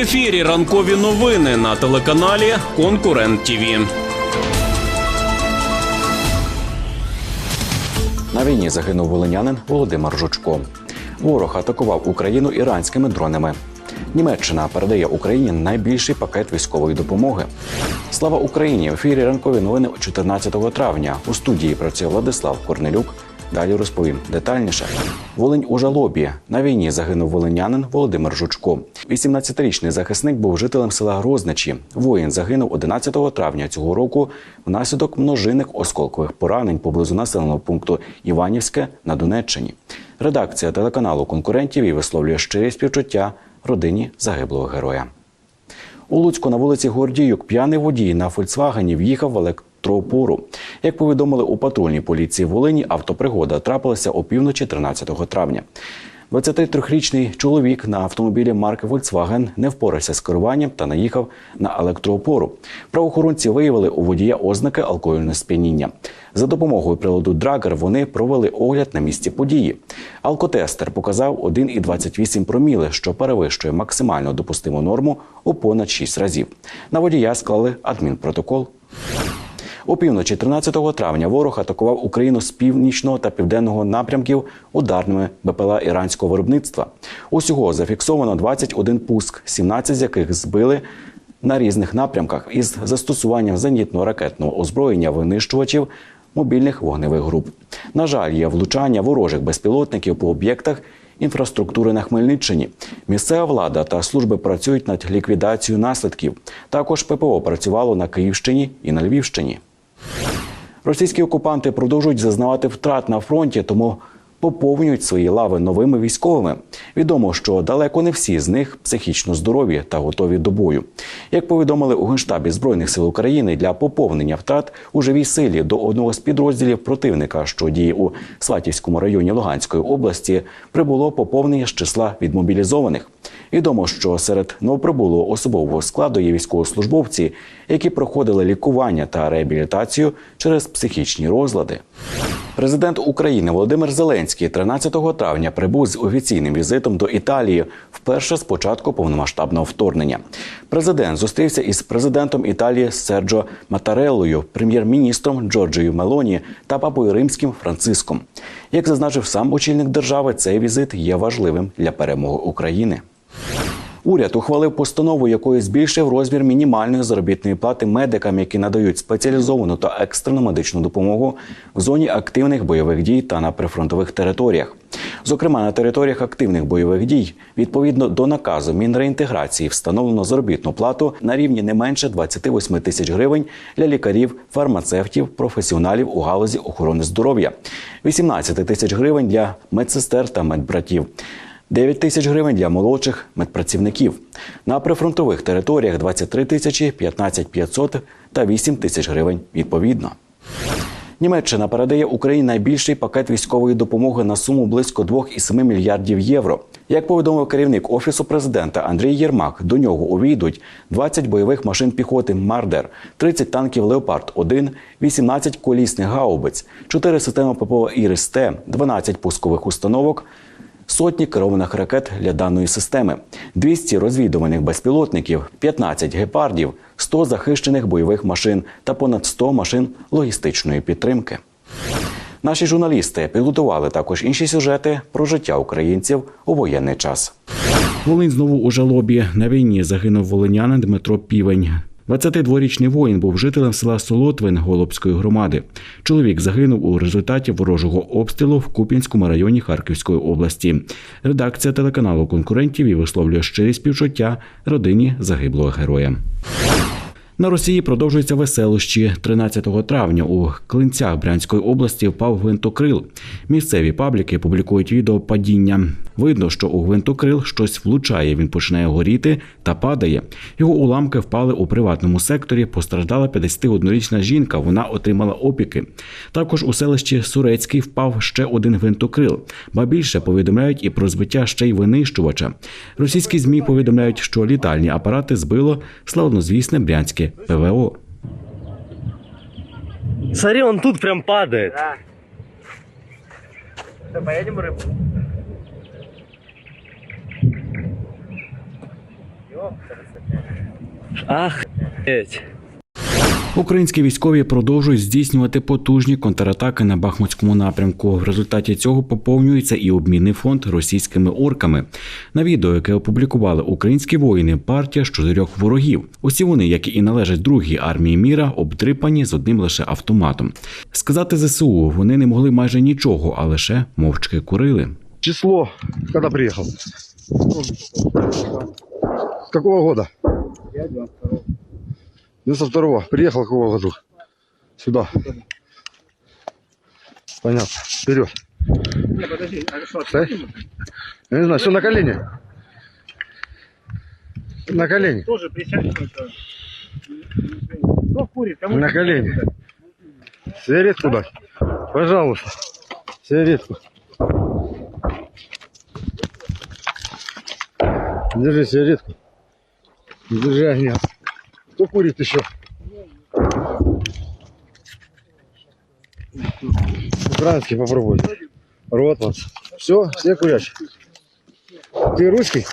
ефірі ранкові новини на телеканалі Конкурент ТІВІ. На війні загинув волинянин Володимир Жучко. Ворог атакував Україну іранськими дронами. Німеччина передає Україні найбільший пакет військової допомоги. Слава Україні! В ефірі ранкові новини 14 травня. У студії працює Владислав Корнелюк. Далі розповім детальніше. Волинь у жалобі. На війні загинув волинянин Володимир Жучко. 18-річний захисник був жителем села Грозничі. Воїн загинув 11 травня цього року внаслідок множинних осколкових поранень поблизу населеного пункту Іванівське на Донеччині. Редакція телеканалу конкурентів і висловлює щирі співчуття родині загиблого героя. У Луцьку на вулиці Гордіюк п'яний водій на Фольксвагені в'їхав в електроопору. Як повідомили у патрульній поліції Волині, автопригода трапилася опівночі 13 травня. 23-річний чоловік на автомобілі марки Volkswagen не впорався з керуванням та наїхав на електроопору. Правоохоронці виявили у водія ознаки алкогольного сп'яніння. За допомогою приладу Драгер вони провели огляд на місці події. Алкотестер показав 1,28 проміли, що перевищує максимально допустиму норму у понад 6 разів. На водія склали адмінпротокол. Опівночі 13 травня ворог атакував Україну з північного та південного напрямків ударними БПЛА іранського виробництва. Усього зафіксовано 21 пуск, 17 з яких збили на різних напрямках із застосуванням зенітно-ракетного озброєння винищувачів мобільних вогневих груп. На жаль, є влучання ворожих безпілотників по об'єктах інфраструктури на Хмельниччині. Місцева влада та служби працюють над ліквідацією наслідків. Також ППО працювало на Київщині і на Львівщині. Російські окупанти продовжують зазнавати втрат на фронті, тому поповнюють свої лави новими військовими. Відомо, що далеко не всі з них психічно здорові та готові до бою. Як повідомили у генштабі збройних сил України для поповнення втрат у живій силі до одного з підрозділів противника, що діє у Сватівському районі Луганської області, прибуло поповнення з числа відмобілізованих. Відомо, що серед новоприбулого особового складу є військовослужбовці, які проходили лікування та реабілітацію через психічні розлади. Президент України Володимир Зеленський 13 травня прибув з офіційним візитом до Італії вперше з початку повномасштабного вторгнення. Президент зустрівся із президентом Італії Серджо Матареллою, прем'єр-міністром Джорджією Мелоні та папою римським Франциском. Як зазначив сам очільник держави, цей візит є важливим для перемоги України. Уряд ухвалив постанову, якою збільшив розмір мінімальної заробітної плати медикам, які надають спеціалізовану та екстрену медичну допомогу в зоні активних бойових дій та на прифронтових територіях. Зокрема, на територіях активних бойових дій, відповідно до наказу Мінреінтеграції, встановлено заробітну плату на рівні не менше 28 тисяч гривень для лікарів, фармацевтів, професіоналів у галузі охорони здоров'я, 18 тисяч гривень для медсестер та медбратів. 9 тисяч гривень для молодших медпрацівників. На прифронтових територіях 23 тисячі, 15 500 та 8 тисяч гривень відповідно. Німеччина передає Україні найбільший пакет військової допомоги на суму близько 2,7 мільярдів євро. Як повідомив керівник офісу президента Андрій Єрмак, до нього увійдуть 20 бойових машин піхоти Мардер, 30 танків Леопард 1 18 колісних гаубиць, 4 системи ППО Ірис-Т, 12 пускових установок сотні керованих ракет для даної системи, 200 розвідувальних безпілотників, 15 гепардів, 100 захищених бойових машин та понад 100 машин логістичної підтримки. Наші журналісти підготували також інші сюжети про життя українців у воєнний час. Волинь знову у жалобі на війні загинув волинянин Дмитро Півень. 22-річний воїн був жителем села Солотвин Голобської громади. Чоловік загинув у результаті ворожого обстрілу в Куп'янському районі Харківської області. Редакція телеканалу конкурентів і висловлює щирі співчуття родині загиблого героя. На Росії продовжуються веселощі. 13 травня у Клинцях Брянської області впав гвинтокрил. Місцеві пабліки публікують відео падіння. Видно, що у гвинтокрил щось влучає. Він починає горіти та падає. Його уламки впали у приватному секторі. Постраждала 51-річна жінка. Вона отримала опіки. Також у селищі Сурецький впав ще один гвинтокрил. Ба більше повідомляють і про збиття ще й винищувача. Російські змі повідомляють, що літальні апарати збило славнозвісне брянське ПВО. Смотри, он тут прям падает. Да. Что, поедем рыбу? Ах, блядь. Українські військові продовжують здійснювати потужні контратаки на Бахмутському напрямку. В результаті цього поповнюється і обмінний фонд російськими орками. На відео, яке опублікували українські воїни, партія з чотирьох ворогів. Усі вони, як і належать другій армії міра, обтрипані з одним лише автоматом. Сказати ЗСУ вони не могли майже нічого, а лише мовчки курили. Число, когда приехал? С какого года? 92-го. Приехал в какого году? Сюда. Понятно. Вперед. Не, подожди, а что, Стой. Я не знаю, все на колени. На колени. тоже присядь. Кто курит? Кому На колени. Сигаретку дать. Пожалуйста. Сигаретку. Держи сигаретку. Держи огня. Кто курит еще? Украинский попробуй. Ротман. Все, все курящие. Ты русский?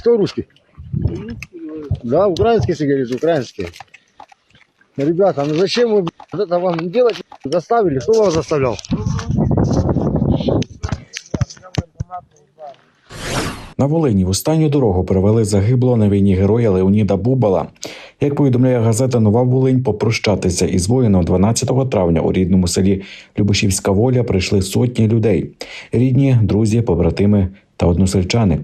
Кто русский? Да, украинские сигареты, украинские. Ребята, ну зачем вы это вам делать заставили? Кто вас заставлял? На Волині в останню дорогу привели загиблого на війні героя Леоніда Бубала. Як повідомляє газета Нова Волинь, попрощатися із воїном 12 травня у рідному селі Любишівська воля прийшли сотні людей: рідні, друзі, побратими та односельчани.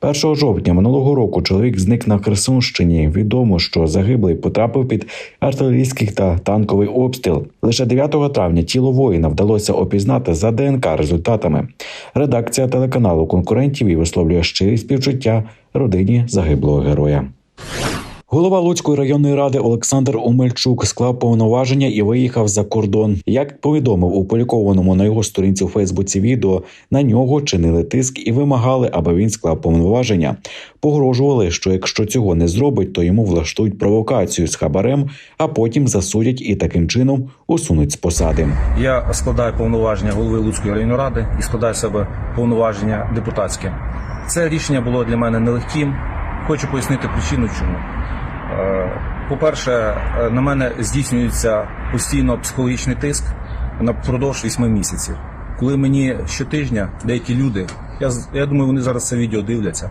1 жовтня минулого року чоловік зник на Херсонщині. Відомо, що загиблий потрапив під артилерійський та танковий обстріл. Лише 9 травня тіло воїна вдалося опізнати за ДНК результатами. Редакція телеканалу конкурентів і висловлює щирі співчуття родині загиблого героя. Голова Луцької районної ради Олександр Омельчук склав повноваження і виїхав за кордон. Як повідомив у опублікованому на його сторінці у Фейсбуці відео, на нього чинили тиск і вимагали, аби він склав повноваження. Погрожували, що якщо цього не зробить, то йому влаштують провокацію з хабарем, а потім засудять і таким чином усунуть з посади. Я складаю повноваження голови Луцької районної ради і складаю себе повноваження депутатське. Це рішення було для мене нелегким. Хочу пояснити причину, чому. Е, По-перше, е, на мене здійснюється постійно психологічний тиск напродовж 8 місяців. Коли мені щотижня деякі люди, я, я думаю, вони зараз це відео дивляться,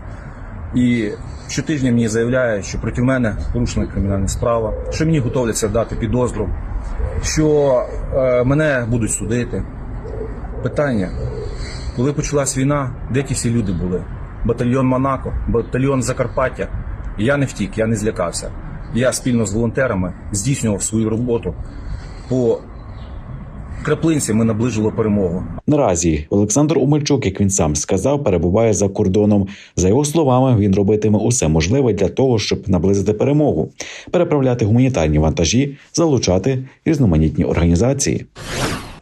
і щотижня мені заявляють, що проти мене порушена кримінальна справа, що мені готовляться дати підозру, що е, мене будуть судити. Питання, коли почалась війна, де ті всі люди були? Батальйон Монако, батальйон Закарпаття. Я не втік, я не злякався. Я спільно з волонтерами здійснював свою роботу. По краплинці ми наближили перемогу. Наразі Олександр Умельчук, як він сам сказав, перебуває за кордоном. За його словами, він робитиме усе можливе для того, щоб наблизити перемогу, переправляти гуманітарні вантажі, залучати різноманітні організації.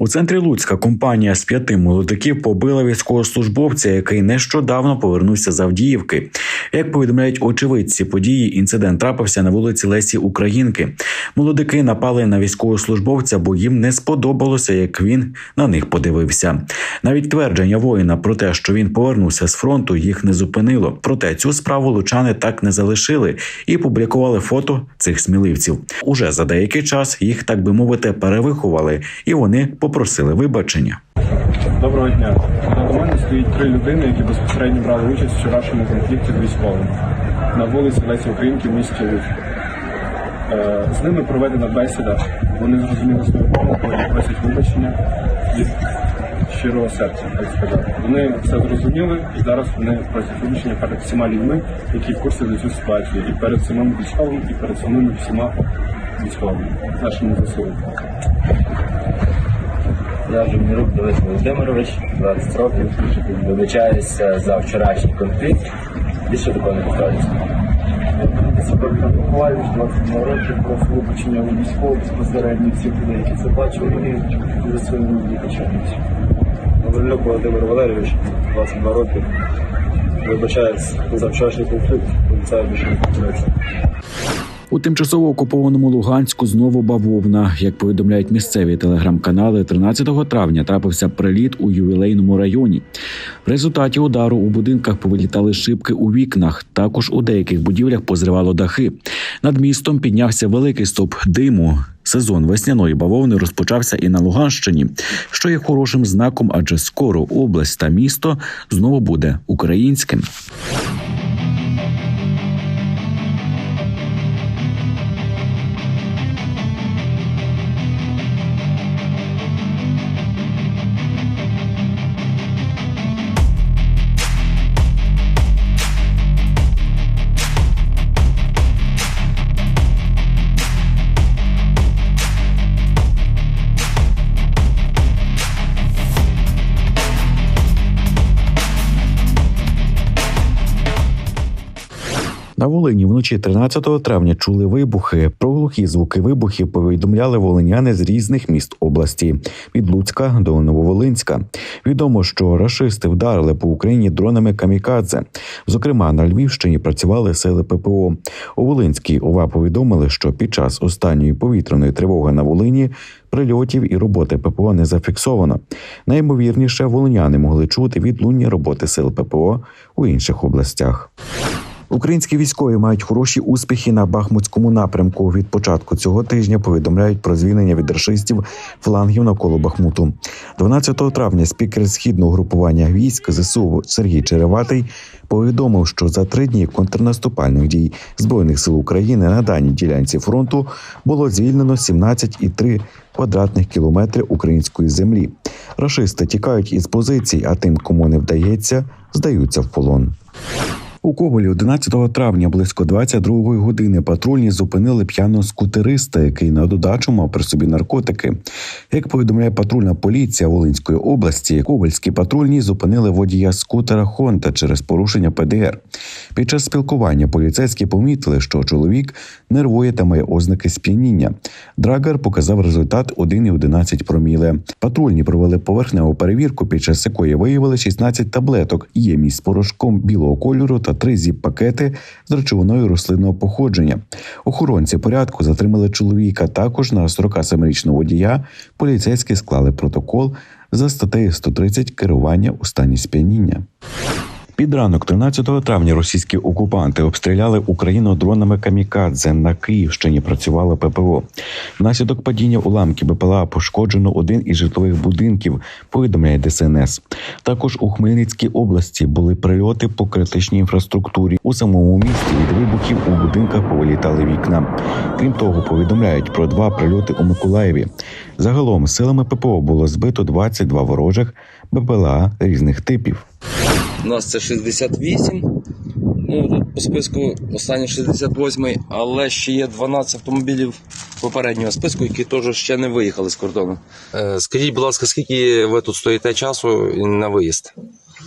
У центрі Луцька компанія з п'яти молодиків побила військовослужбовця, який нещодавно повернувся з Авдіївки. Як повідомляють очевидці події, інцидент трапився на вулиці Лесі Українки. Молодики напали на військовослужбовця, бо їм не сподобалося, як він на них подивився. Навіть твердження воїна про те, що він повернувся з фронту, їх не зупинило. Проте цю справу лучани так не залишили і публікували фото цих сміливців. Уже за деякий час їх, так би мовити, перевиховали, і вони попросили вибачення. Доброго дня. До мене стоїть три людини, які безпосередньо брали участь в вчорашньому конфлікті з військовими на вулиці Лесі Українки в місті Луцьк. Е, З ними проведена бесіда. Вони зрозуміли свою помилку і просять вибачення від щирого серця, так сказати. Вони все зрозуміли і зараз вони просять вибачення перед всіма людьми, які в курсі за цю ситуацію, і перед самим військовим, і перед самими всіма військовими, нашими ЗСУ. Я Жовнірук Давид Володимирович, 20 років. Вибачаюся за вчорашній конфлікт. Більше такого не повторюється. себе Коваліч, 22 роки, просив вибачення у військових безпосередньо всіх людей, які це бачили, і за своїми вибачають. Гаврилюк Володимир Валерійович, 22 роки. Вибачаюсь за вчорашній конфлікт, обіцяю більше не повторюється. У тимчасово окупованому Луганську знову бавовна. Як повідомляють місцеві телеграм-канали, 13 травня трапився приліт у ювілейному районі. В результаті удару у будинках повилітали шибки у вікнах. Також у деяких будівлях позривало дахи. Над містом піднявся великий стовп диму. Сезон весняної бавовни розпочався і на Луганщині, що є хорошим знаком, адже скоро область та місто знову буде українським. На Волині вночі 13 травня чули вибухи. Про глухі звуки вибухів повідомляли волиняни з різних міст області від Луцька до Нововолинська. Відомо, що рашисти вдарили по Україні дронами камікадзе. Зокрема, на Львівщині працювали сили ППО. У Волинській ОВА повідомили, що під час останньої повітряної тривоги на Волині прильотів і роботи ППО не зафіксовано. Найімовірніше, волиняни могли чути відлунні роботи сил ППО у інших областях. Українські військові мають хороші успіхи на Бахмутському напрямку. Від початку цього тижня повідомляють про звільнення від рашистів флангів навколо Бахмуту. 12 травня спікер східного групування військ ЗСУ Сергій Череватий повідомив, що за три дні контрнаступальних дій збройних сил України на даній ділянці фронту було звільнено 17,3 квадратних кілометри української землі. Рашисти тікають із позицій, а тим, кому не вдається, здаються в полон. У Ковалі 11 травня близько 22 години патрульні зупинили п'яного скутериста, який на додачу мав при собі наркотики. Як повідомляє патрульна поліція Волинської області, ковальські патрульні зупинили водія скутера Хонта через порушення ПДР. Під час спілкування поліцейські помітили, що чоловік нервує та має ознаки сп'яніння. Драгер показав результат 1,11 проміле. Патрульні провели поверхневу перевірку, під час якої виявили 16 таблеток, ємність з порошком білого кольору та три зіп-пакети з речовиною рослинного походження. Охоронці порядку затримали чоловіка. Також на 47-річного водія поліцейські склали протокол за статтею 130 керування у стані сп'яніння. Під ранок 13 травня російські окупанти обстріляли Україну дронами камікадзе. На Київщині працювало ППО. Внаслідок падіння уламків БПЛА пошкоджено один із житлових будинків. Повідомляє ДСНС. Також у Хмельницькій області були прильоти по критичній інфраструктурі. У самому місті від вибухів у будинках повилітали вікна. Крім того, повідомляють про два прильоти у Миколаєві. Загалом силами ППО було збито 22 ворожих БПЛА різних типів. У нас це 68. Ну, тут по списку останній 68, але ще є 12 автомобілів попереднього списку, які теж ще не виїхали з кордону. Е, Скажіть, будь ласка, скільки ви тут стоїте часу на виїзд?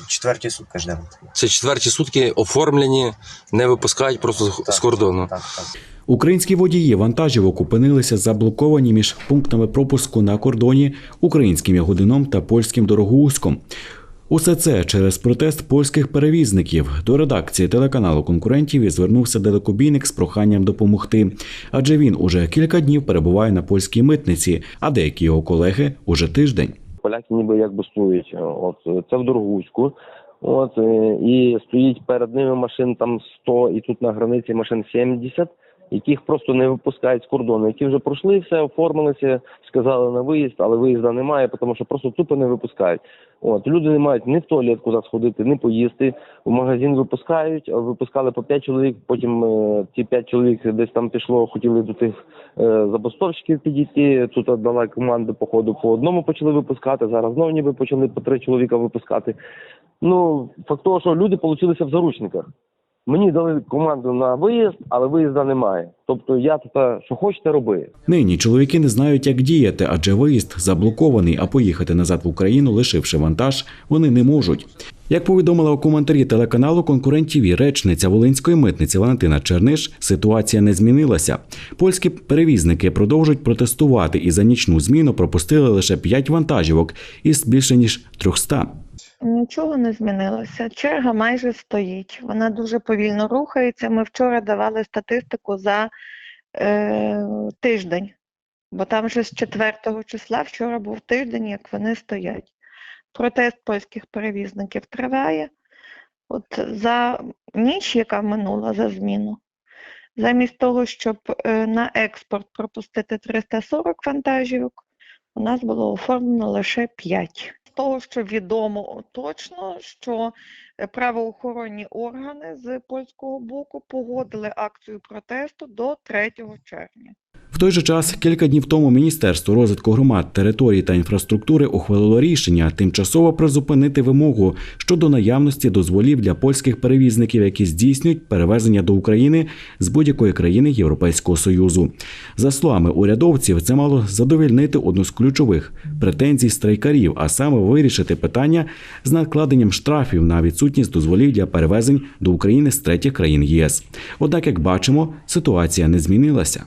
Четверті сутки ждемо. Це четверті сутки оформлені, не випускають просто з- з кордону. Так, так. Українські водії вантажівок опинилися заблоковані між пунктами пропуску на кордоні українським Ягодином та польським Дорогоузьком. Усе це через протест польських перевізників. До редакції телеканалу конкурентів і звернувся далекобійник з проханням допомогти, адже він уже кілька днів перебуває на польській митниці, а деякі його колеги уже тиждень. поляки ніби як бастують. От це в Дорогуську. От і стоїть перед ними машин там 100, і тут на границі машин 70, яких просто не випускають з кордону, які вже пройшли все, оформилися, сказали на виїзд, але виїзда немає, тому що просто тупо не випускають. От люди не мають ні в туалет куди сходити, ні поїсти. В магазин випускають, випускали по 5 чоловік. Потім е, ті 5 чоловік десь там пішло, хотіли до тих е, забастовщиків підійти. Тут дала команди по ходу по одному почали випускати. Зараз знову ніби почали по три чоловіка випускати. Ну факт того, що люди получилися в заручниках. Мені дали команду на виїзд, але виїзда немає. Тобто я тут що хочете роби. Нині чоловіки не знають, як діяти, адже виїзд заблокований, а поїхати назад в Україну, лишивши вантаж, вони не можуть. Як повідомила у коментарі телеканалу конкурентів речниця Волинської митниці Валентина Черниш, ситуація не змінилася. Польські перевізники продовжують протестувати і за нічну зміну пропустили лише 5 вантажівок із більше ніж 300. Нічого не змінилося. Черга майже стоїть. Вона дуже повільно рухається. Ми вчора давали статистику за е, тиждень, бо там вже з 4 числа вчора був тиждень, як вони стоять. Протест польських перевізників триває. От за ніч, яка минула за зміну, замість того, щоб е, на експорт пропустити 340 вантажівок, у нас було оформлено лише 5. Того, що відомо точно, що е, правоохоронні органи з польського боку погодили акцію протесту до 3 червня. В той же час, кілька днів тому Міністерство розвитку громад, територій та інфраструктури ухвалило рішення тимчасово призупинити вимогу щодо наявності дозволів для польських перевізників, які здійснюють перевезення до України з будь-якої країни Європейського союзу. За словами урядовців, це мало задовільнити одну з ключових претензій страйкарів, а саме вирішити питання з накладенням штрафів на відсутність дозволів для перевезень до України з третіх країн ЄС. Однак, як бачимо, ситуація не змінилася.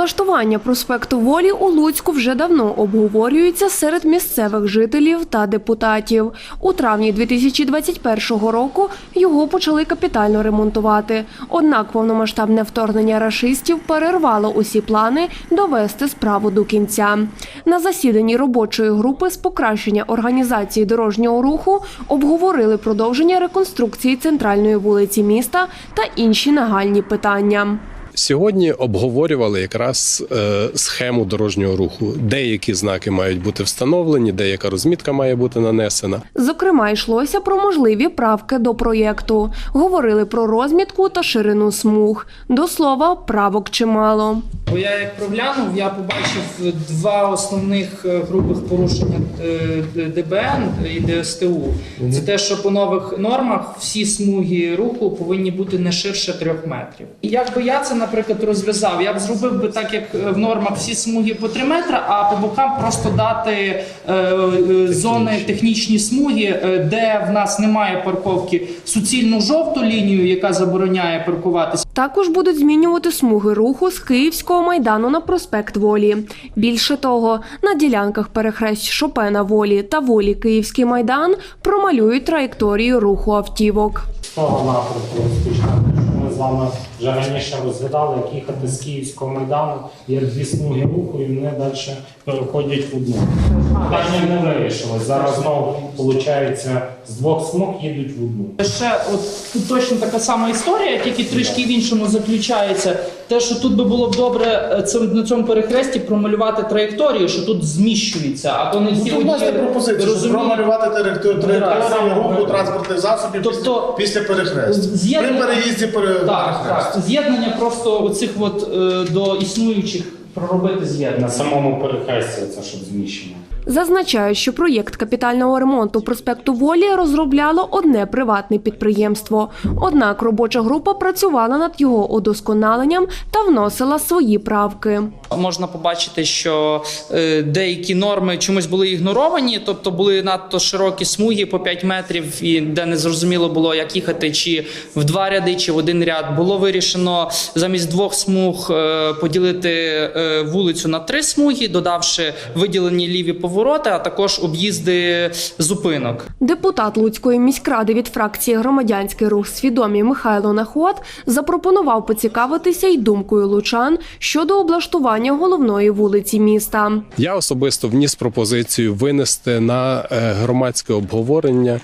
Облаштування проспекту Волі у Луцьку вже давно обговорюється серед місцевих жителів та депутатів. У травні 2021 року його почали капітально ремонтувати. Однак повномасштабне вторгнення рашистів перервало усі плани довести справу до кінця. На засіданні робочої групи з покращення організації дорожнього руху обговорили продовження реконструкції центральної вулиці міста та інші нагальні питання. Сьогодні обговорювали якраз е, схему дорожнього руху. Деякі знаки мають бути встановлені, деяка розмітка має бути нанесена. Зокрема, йшлося про можливі правки до проєкту. Говорили про розмітку та ширину смуг. До слова, правок чимало. Бо я як проглянув, я побачив два основних е, грубих порушення е, ДБН і ДСТУ. Це те, що по нових нормах всі смуги руху повинні бути не ширше трьох метрів. І як би я це, наприклад, розв'язав, я б зробив би так, як е, в нормах всі смуги по 3 метри, а по бокам просто дати е, е, зони технічні смуги, е, де в нас немає парковки, суцільну жовту лінію, яка забороняє паркуватися. Також будуть змінювати смуги руху з Київського майдану на проспект Волі. Більше того, на ділянках перехресть Шопена Волі та Волі Київський майдан промалюють траєкторію руху автівок. з того напрямку вами вже раніше розглядали, як їхати з Київського майдану, як дві смуги руху, і вони далі переходять в одну. Питання не вирішилось. Зараз знову виходить, з двох смуг їдуть в одну. Ще от тут точно така сама історія, тільки трішки в іншому заключається. Те, що тут би було б добре е, цим на цьому перехресті промалювати траєкторію, що тут зміщується, а то не всі Ну, Тут власне пропозиція, щоб розуміють. промалювати траєкторію групу руху транспортних засобів Тобто, після, після перехрестя. з'єднання- При переїзді пере... Так, так. З'єднання просто оцих от е, до існуючих проробити з'єднання. На самому перехресті це щоб зміщення. Зазначають, що проєкт капітального ремонту проспекту Волі розробляло одне приватне підприємство. Однак робоча група працювала над його удосконаленням та вносила свої правки. Можна побачити, що е, деякі норми чомусь були ігноровані, тобто були надто широкі смуги по 5 метрів, і де не зрозуміло було, як їхати, чи в два ряди, чи в один ряд. Було вирішено замість двох смуг е, поділити е, вулицю на три смуги, додавши виділені ліві повороти, а також об'їзди зупинок. Депутат Луцької міськради від фракції Громадянський рух свідомі Михайло Наход запропонував поцікавитися й думкою лучан щодо облаштування головної вулиці міста. Я особисто вніс пропозицію винести на е, громадське обговорення.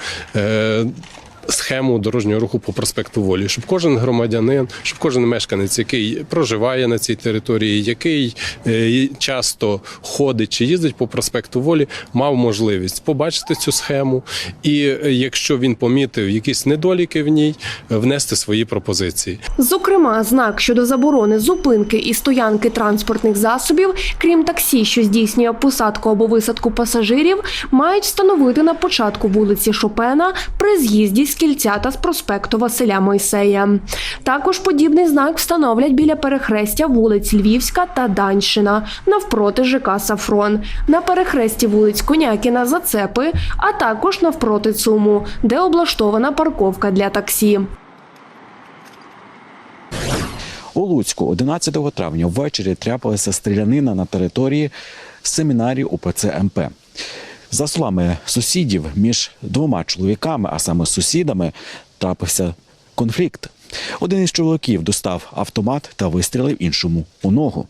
Схему дорожнього руху по проспекту Волі, щоб кожен громадянин, щоб кожен мешканець, який проживає на цій території, який е, часто ходить чи їздить по проспекту Волі, мав можливість побачити цю схему, і е, якщо він помітив якісь недоліки в ній, е, внести свої пропозиції. Зокрема, знак щодо заборони зупинки і стоянки транспортних засобів, крім таксі, що здійснює посадку або висадку пасажирів, мають встановити на початку вулиці Шопена при з'їзді з кільця та з проспекту Василя Мойсея. Також подібний знак встановлять біля перехрестя вулиць Львівська та Данщина навпроти ЖК Сафрон, на перехресті вулиць Конякіна Зацепи, а також навпроти ЦУМу, де облаштована парковка для таксі. У Луцьку 11 травня ввечері трапилася стрілянина на території семінарії УПЦ МП. За словами сусідів, між двома чоловіками, а саме сусідами, трапився конфлікт. Один із чоловіків достав автомат та вистрілив іншому у ногу.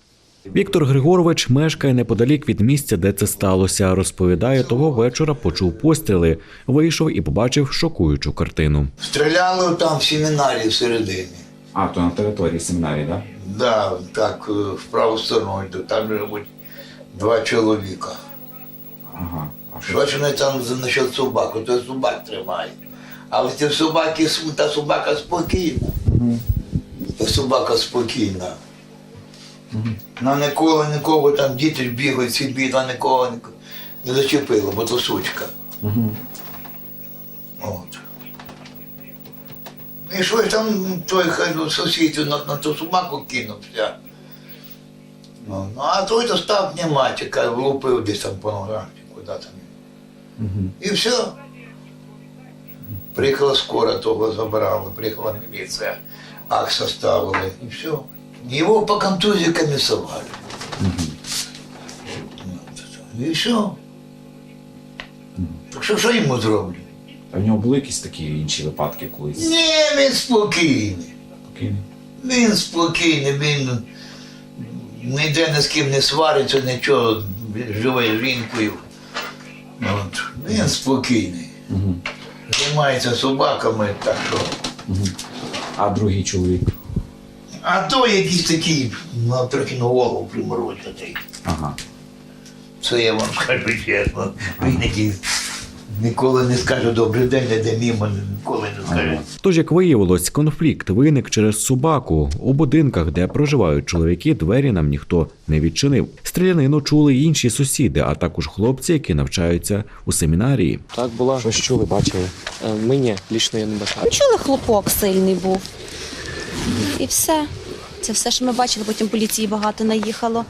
Віктор Григорович мешкає неподалік від місця, де це сталося. Розповідає, того вечора почув постріли, вийшов і побачив шокуючу картину. Стріляли там в семінарі всередині. А то на території семінарії, так? Да, так, е, в праву сторону. Там живуть два чоловіка. Ага. Що ж вони там насчет собаку, то собак тримає. Але ті собаки, та собака спокійна. Та собака спокійна. Вона ніколи нікого там діти бігають, бігають, вона нікого не зачепила, бо то сучка. От. І щось там той хай ну, сусід на, на ту собаку кинувся. Ну, ну, а той достав пневматика, влупив десь там по ногах, куди там. І все. Приїхала скоро, того забрали, приїхала міліція, акт составили, і все. Його по контузії комісували. І все. Так що, що йому зроблю? А в нього були якісь такі інші випадки колись? Ні, він спокійний. Спокійний. Він спокійний, він ніде ні з ким не свариться, нічого, живе жінкою. От. Він спокійний. Займається собаками, так що. А другий чоловік? А то якийсь такий, на трохи на голову приморочений. Ага. Це я вам скажу чесно. Він ніколи не скаже добрий день, не йде мимо, ніколи не скаже. Тож, як виявилось, конфлікт виник через собаку. У будинках, де проживають чоловіки, двері нам ніхто не відчинив. Стрілянину чули й інші сусіди, а також хлопці, які навчаються у семінарії. Так було. Щось чули, бачили. Е, Ми ні, лічно я не бачив. Ну, чули, хлопок сильний був. І все. Це все, що ми бачили, потім поліції багато наїхало.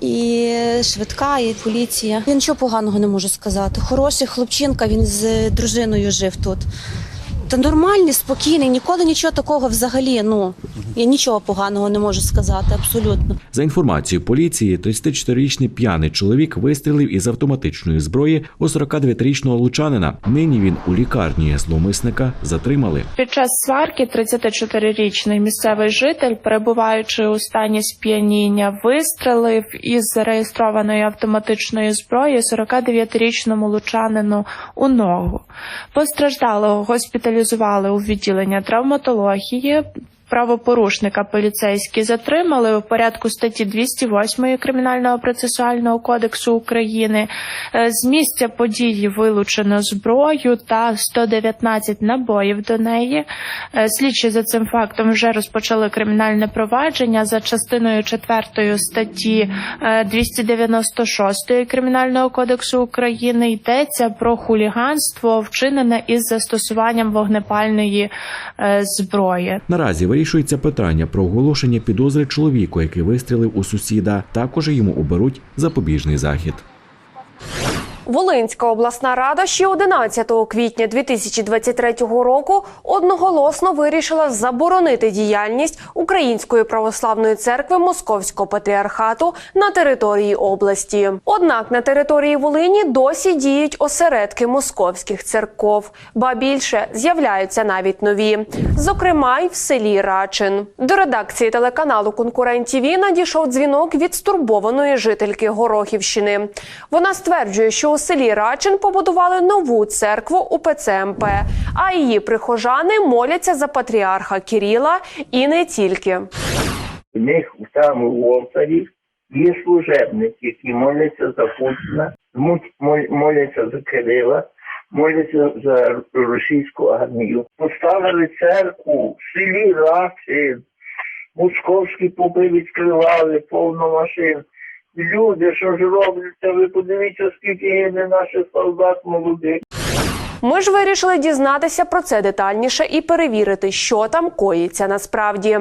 І швидка, і поліція. Я нічого поганого не можу сказати. Хороший хлопчинка, він з дружиною жив тут. Та нормальний, спокійний, ніколи нічого такого взагалі. Ну я нічого поганого не можу сказати, абсолютно. За інформацією поліції, 34-річний п'яний чоловік вистрілив із автоматичної зброї у 49-річного лучанина. Нині він у лікарні зловмисника затримали. Під час сварки 34-річний місцевий житель, перебуваючи у стані сп'яніння, вистрелив із зареєстрованої автоматичної зброї 49-річному лучанину у ногу. Постраждалого госпіталізували у відділення травматології. Правопорушника поліцейські затримали у порядку статті 208 Кримінального процесуального кодексу України. Е, З місця події вилучено зброю та 119 набоїв до неї. Е, Слідчі за цим фактом вже розпочали кримінальне провадження за частиною 4 статті е, 296 Кримінального кодексу України. Йдеться про хуліганство, вчинене із застосуванням вогнепальної е, зброї. Наразі вирішується питання про оголошення підозри чоловіку, який вистрілив у сусіда. Також йому оберуть запобіжний захід. Волинська обласна рада ще 11 квітня 2023 року одноголосно вирішила заборонити діяльність Української православної церкви Московського патріархату на території області. Однак на території Волині досі діють осередки московських церков, ба більше з'являються навіть нові, зокрема й в селі Рачин. До редакції телеканалу Конкурент ТВ надійшов дзвінок від стурбованої жительки Горохівщини. Вона стверджує, що у селі Рачин побудували нову церкву УПЦ МП, а її прихожани моляться за патріарха Кіріла і не тільки. У них там у Олтарі є служебники, які моляться за Путіна, моляться за Кирила, моляться за російську армію. Поставили церкву в селі Рачин, московські попи відкривали повно машин. Люди, що ж робляться, ви подивіться, скільки гине наших солдат молодих. Ми ж вирішили дізнатися про це детальніше і перевірити, що там коїться насправді.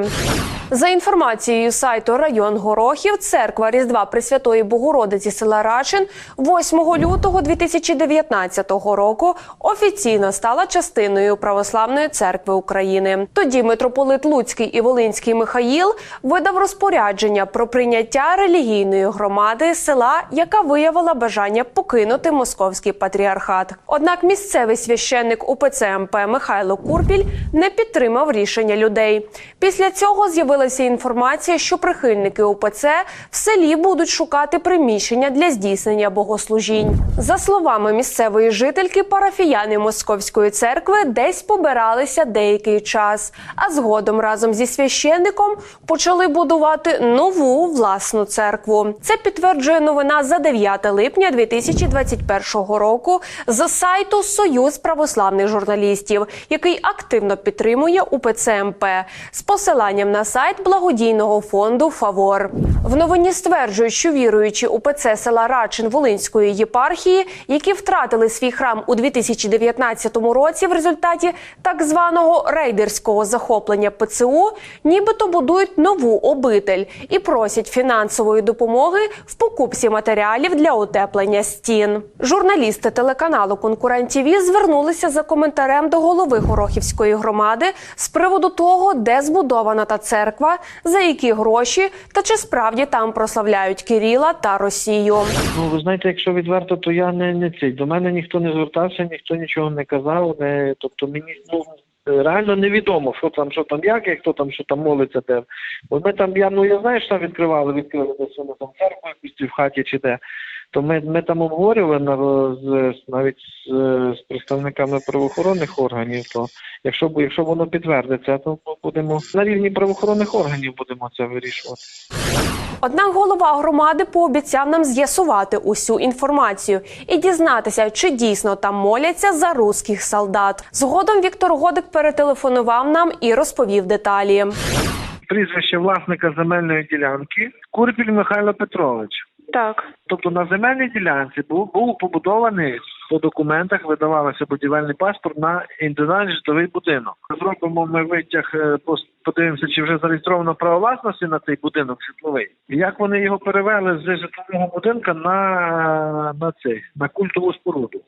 За інформацією сайту район Горохів, церква Різдва Пресвятої Богородиці села Рачин 8 лютого 2019 року офіційно стала частиною Православної церкви України. Тоді митрополит Луцький і Волинський Михаїл видав розпорядження про прийняття релігійної громади села, яка виявила бажання покинути московський патріархат. Однак місцевий священник УПЦ МП Михайло Курпіль не підтримав рішення людей. Після цього з'явилася інформація, що прихильники УПЦ в селі будуть шукати приміщення для здійснення богослужінь. За словами місцевої жительки, парафіяни московської церкви десь побиралися деякий час, а згодом разом зі священником почали будувати нову власну церкву. Це підтверджує новина за 9 липня 2021 року з сайту Союз православних журналістів, який активно підтримує УПЦ МП з посиланням на сайт благодійного фонду Фавор. В новині стверджують, що віруючі УПЦ села Рачин Волинської єпархії, які втратили свій храм у 2019 році в результаті так званого рейдерського захоплення ПЦУ, нібито будують нову обитель і просять фінансової допомоги в покупці матеріалів для утеплення стін. Журналісти телеканалу Конкурент ТІВІ звернулися за коментарем до голови Горохівської громади з приводу того, де збудована та церква, за які гроші та чи справді там прославляють Кирила та Росію. Ну, ви знаєте, якщо відверто, то я не, не цей. До мене ніхто не звертався, ніхто нічого не казав. Не, тобто мені ну, реально невідомо, що там, що там, як, хто там, що там молиться, де. Бо ми там, я, ну я знаю, що там відкривали, відкрили десь вони там церкву якусь в хаті чи де. То ми, ми там обговорювали на, з, навіть з, з представниками правоохоронних органів, то якщо, б- якщо воно підтвердиться, то ми будемо на рівні правоохоронних органів будемо це вирішувати. Однак голова громади пообіцяв нам з'ясувати усю інформацію і дізнатися, чи дійсно там моляться за руських солдат. Згодом Віктор Годик перетелефонував нам і розповів деталі. Прізвище власника земельної ділянки Курпіль Михайло Петрович. Так. Тобто на земельній ділянці був, був побудований по документах, видавався будівельний паспорт на індивідуальний житловий будинок. Зробимо ми витяг, е, подивимося, чи вже зареєстровано право власності на цей будинок житловий. Як вони його перевели з житлового будинка на, на цей на культову споруду.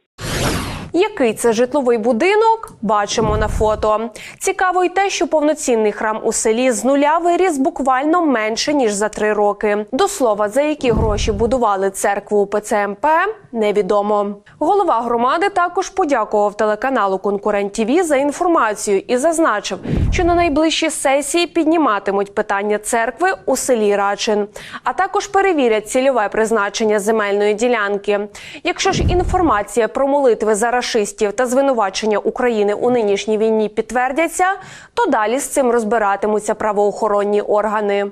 Який це житловий будинок? Бачимо на фото. Цікаво й те, що повноцінний храм у селі з нуля виріс буквально менше ніж за три роки. До слова, за які гроші будували церкву у ПЦМП, невідомо. Голова громади також подякував телеканалу Конкурент ТІВІ за інформацію і зазначив, що на найближчій сесії підніматимуть питання церкви у селі Рачин, а також перевірять цільове призначення земельної ділянки. Якщо ж інформація про молитви за рашистів та звинувачення України у нинішній війні підтвердяться, то далі з цим розбиратимуться правоохоронні органи.